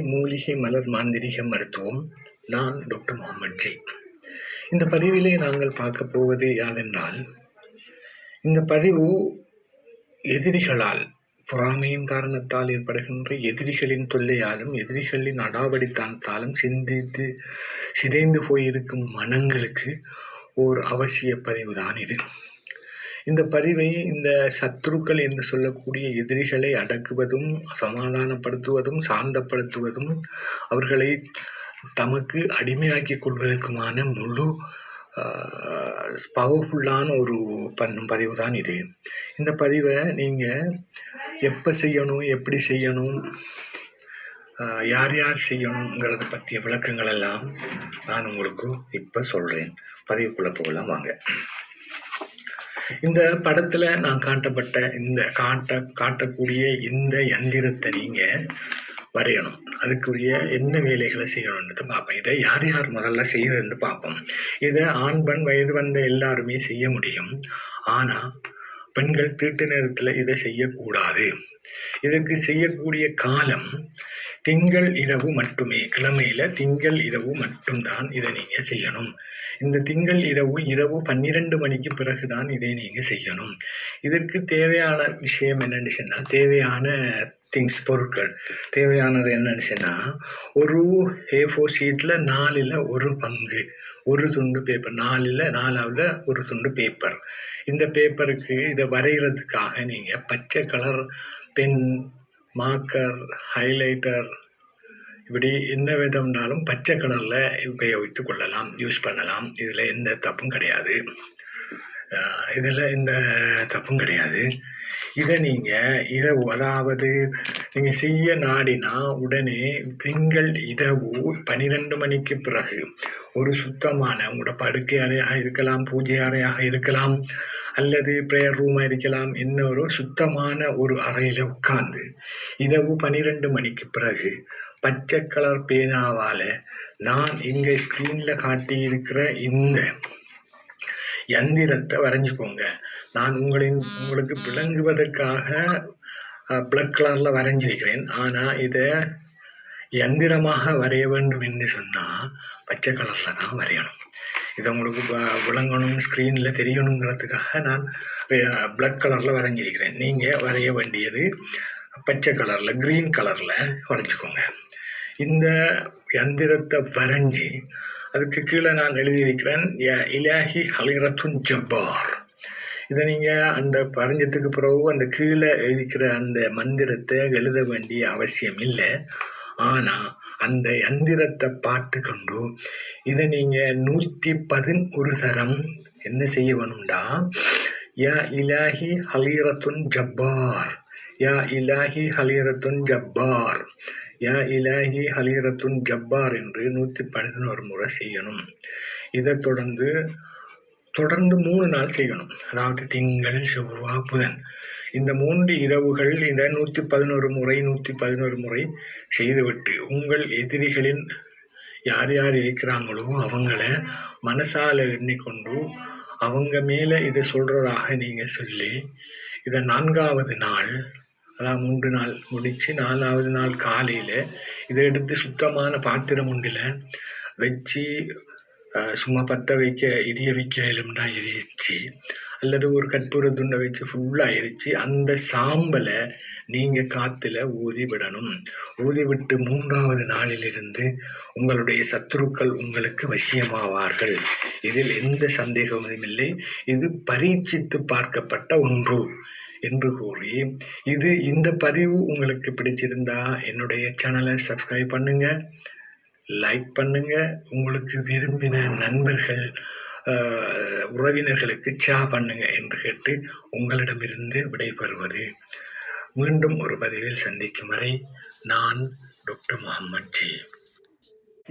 மூலிகை மலர் மாந்திரிக மருத்துவம் நான் டாக்டர் முகமது ஜி இந்த பதிவிலே நாங்கள் பார்க்க போவது யாதென்றால் இந்த பதிவு எதிரிகளால் பொறாமையின் காரணத்தால் ஏற்படுகின்ற எதிரிகளின் தொல்லையாலும் எதிரிகளின் அடாவடித்தானத்தாலும் சிந்தித்து சிதைந்து போயிருக்கும் மனங்களுக்கு ஓர் அவசிய பதிவு தான் இது. இந்த பதிவை இந்த சத்ருக்கள் என்று சொல்லக்கூடிய எதிரிகளை அடக்குவதும் சமாதானப்படுத்துவதும் சாந்தப்படுத்துவதும் அவர்களை தமக்கு அடிமையாக்கி கொள்வதற்குமான முழு பவர்ஃபுல்லான ஒரு பண்ணும் பதிவு தான் இது. இந்த பதிவை நீங்கள் எப்போ செய்யணும் எப்படி செய்யணும் யார் யார் செய்யணுங்கிறத பற்றிய விளக்கங்கள் எல்லாம் நான் உங்களுக்கு இப்போ சொல்கிறேன் பதிவுக்குள்ளே போகலாம் வாங்க. இந்த படத்தில் நான் காட்டப்பட்ட இந்த காட்ட காட்டக்கூடிய இந்த எந்திரத்தை நீங்கள் வரையணும். அதுக்குரிய என்ன வேலைகளை செய்யணுன்றது பார்ப்போம். இதை யார் யார் முதல்ல செய்கிறதுன்னு பார்ப்போம். இதை ஆண் பெண் வயது வந்த எல்லாருமே செய்ய முடியும். ஆனால் பெண்கள் தீட்டு நேரத்தில் இதை செய்யக்கூடாது. இதற்கு செய்யக்கூடிய காலம் திங்கள் இரவு மட்டுமே. கிழமையில் திங்கள் இரவு மட்டும்தான் இதை நீங்கள் செய்யணும். இந்த திங்கள் இரவு இரவு பன்னிரெண்டு மணிக்கு பிறகு தான் இதை நீங்கள் செய்யணும். இதற்கு தேவையான விஷயம் என்னென்னு சொன்னால் தேவையான திங்ஸ் பொருட்கள். தேவையானது என்னன்னு சொன்னால் ஒரு ஏ ஃபோர் ஷீட்டில் நாலில் ஒரு பங்கு ஒரு துண்டு பேப்பர் நாலில் நாலாவில் ஒரு துண்டு பேப்பர் இந்த பேப்பருக்கு இதை வரைகிறதுக்காக நீங்கள் பச்சை கலர் பென் மார்க்கர் ஹைலைட்டர் இப்படி எந்த விதம்னாலும் பச்சை கலரில் உபயோகித்து கொள்ளலாம் யூஸ் பண்ணலாம். இதில் எந்த தப்பும் கிடையாது. இதில் எந்த தப்பும் கிடையாது. இதை நீங்கள் இரவு அதாவது நீங்கள் செய்ய நாடினா உடனே திங்கள் இரவு பன்னிரெண்டு மணிக்கு பிறகு ஒரு சுத்தமான உங்களோட படுக்கை அறையாக இருக்கலாம் பூஜை அறையாக இருக்கலாம். அல்லது ப்ரேயர் ரூமாக இருக்கலாம் இன்னொரு சுத்தமான ஒரு அறையில் உட்கார்ந்து இரவு பன்னிரெண்டு மணிக்கு பிறகு பச்சை கலர் பேனாவால் நான் இங்கே ஸ்க்ரீனில் காட்டியிருக்கிற இந்த எந்திரத்தை வரைஞ்சிக்கோங்க. நான் உங்களின் உங்களுக்கு விளங்குவதற்காக பிளக் கலரில் வரைஞ்சிருக்கிறேன். ஆனால் இதை எந்திரமாக வரைய வேண்டும் என்று சொன்னால் பச்சை கலரில் தான் வரையணும். இதை உங்களுக்கு விளங்கணும் ஸ்க்ரீனில் தெரியணுங்கிறதுக்காக நான் பிளக் கலரில் வரைஞ்சிருக்கிறேன். நீங்கள் வரைய வேண்டியது பச்சை கலரில் க்ரீன் கலரில் வரைஞ்சிக்கோங்க. இந்த எந்திரத்தை வரைஞ்சி அதுக்கு கீழே நான் எழுதியிருக்கிறேன் இலாஹி ஹலிரத்துன் ஜப்பார். இதை நீங்கள் அந்த பரஞ்சத்துக்கு பிறகு அந்த கீழே எழுதிக்கிற அந்த மந்திரத்தை எழுத வேண்டிய அவசியம் இல்லை. ஆனால் அந்த எந்திரத்தை பார்த்து கொண்டு இதை நீங்கள் நூற்றி பதினொரு தரம் என்ன செய்ய வேணும்டா யா இலாஹி ஹலீரத்துன் ஜப்பார். யா இலாஹி ஹலீரத்துன் ஜப்பார். யா இலாஹி ஹலீரத்துன் ஜப்பார் என்று நூற்றி பதினோரு முறை செய்யணும். இதை தொடர்ந்து தொடர்ந்து மூணு நாள் செய்யணும். அதாவது திங்கள் செவ்வாய் புதன். இந்த மூன்று இரவுகள் இந்த நூற்றி பதினோரு முறை நூற்றி பதினோரு முறை செய்துவிட்டு உங்கள் எதிரிகளின் யார் யார் இருக்கிறாங்களோ அவங்கள மனசால எண்ணிக்கொண்டு அவங்க மேலே இதை சொல்கிறதாக நீங்கள் சொல்லி இதை நான்காவது நாள் அதான் மூன்று நாள் முடித்து நாலாவது நாள் காலையில் இதை எடுத்து சுத்தமான பாத்திரம் உண்டில் வச்சு சும்மா பற்ற வைக்க எரிய வைக்க தான் எரிச்சு அல்லது ஒரு கற்பூர துண்டை வச்சு ஃபுல்லாக எரிச்சு அந்த சாம்பலை நீங்கள் காற்றுல ஊதி விடணும். ஊதி விட்டு மூன்றாவது நாளிலிருந்து உங்களுடைய சத்துருக்கள் உங்களுக்கு வசியமாவார்கள். இதில் எந்த சந்தேகமும் இல்லை. இது பரீட்சித்து பார்க்கப்பட்ட ஒன்று என்று கூறி இது இந்த பதிவு உங்களுக்கு பிடிச்சிருந்தா என்னுடைய சேனலை சப்ஸ்கிரைப் பண்ணுங்கள் லைக் பண்ணுங்கள் உங்களுக்கு விரும்பின நண்பர்கள் உறவினர்களுக்கு சா பண்ணுங்க என்று கேட்டு உங்களிடமிருந்து விடைபெறுவது. மீண்டும் ஒரு பதிவில் சந்திக்கும் வரை நான் டாக்டர் முகமது ஜி